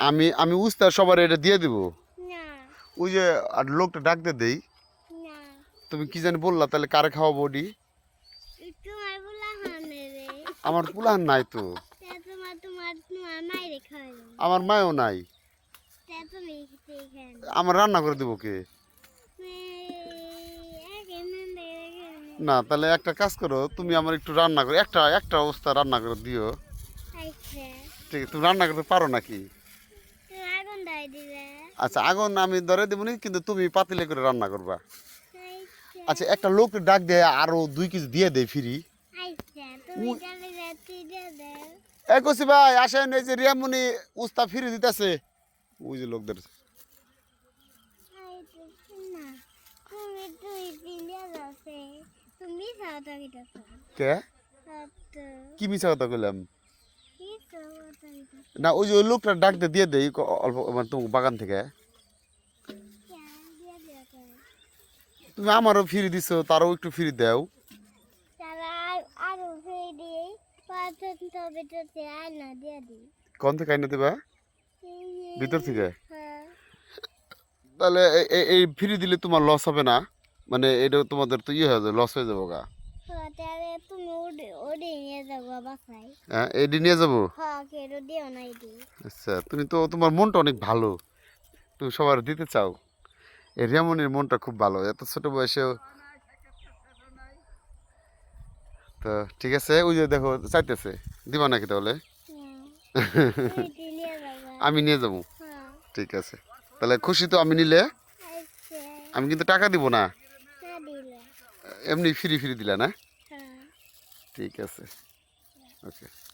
আমি আমি উস্তার সবার এটা দিয়ে দিব? না। ওই যে আর লোকটা ডাকতে দেই। না। তুমি কি জানি বললা তাহলে কারে হানে রে। আমার পুলাহান নাই তো। আমার মায়ও নাই। আমার রান্না করে দেবো কে? না তাহলে একটা কাজ করো তুমি আমার একটু রান্না করো একটা একটা অবস্থা রান্না করে দিও। ঠিক আছে তুমি রান্না করতে পারো নাকি? আচ্ছা আগুন আমি ধরে দেবনি কিন্তু তুমি পাতিলে করে রান্না করবা। আচ্ছা একটা লোক ডাক দেয় আরও দুই কেজি দিয়ে দেয় ফ্রি। আচ্ছা তুমি জানে রাত্রি দিয়ে দাও এ কসি ভাই আসেন এই যে রিয়ামুনি উস্তা ফিরে দিতেছে। ওই যে লোকদের। সাউথ আফ্রিকা কে? কি মিছা কথা কইলাম? কি না ওই যে ওই লোকটা ডাক দিয়ে দিয়ে অল্প মানে তোমার বাগান থেকে। তুমি আমারও ফ্রি দিছো তারও একটু ফ্রি দাও। কোন থেকে আইনে দেবা? ভিতর থেকে? হ্যাঁ। তাহলে এই ফ্রি দিলে তোমার লস হবে না। মানে এটা তোমাদের তো ইয়ে হয়ে যাবে লস হয়ে যাব গা। হ্যাঁ এডি নিয়ে যাব? হ্যাঁ আচ্ছা তুমি তো তোমার মনটা অনেক ভালো। তুমি সবার দিতে চাও। এই রিয়ামনির মনটা খুব ভালো। এত ছোট বয়সেও তো ঠিক আছে ওই যে দেখো চাইতেছে। দিবা নাকি তাহলে? তুমি আমি নিয়ে যাব। হ্যাঁ। ঠিক আছে। তাহলে খুশি তো আমি নিলে? আচ্ছা। আমি কিন্তু টাকা দিব না। এমনি ফ্রি ফ্রি দিলা না? হ্যাঁ। ঠিক আছে। Okay.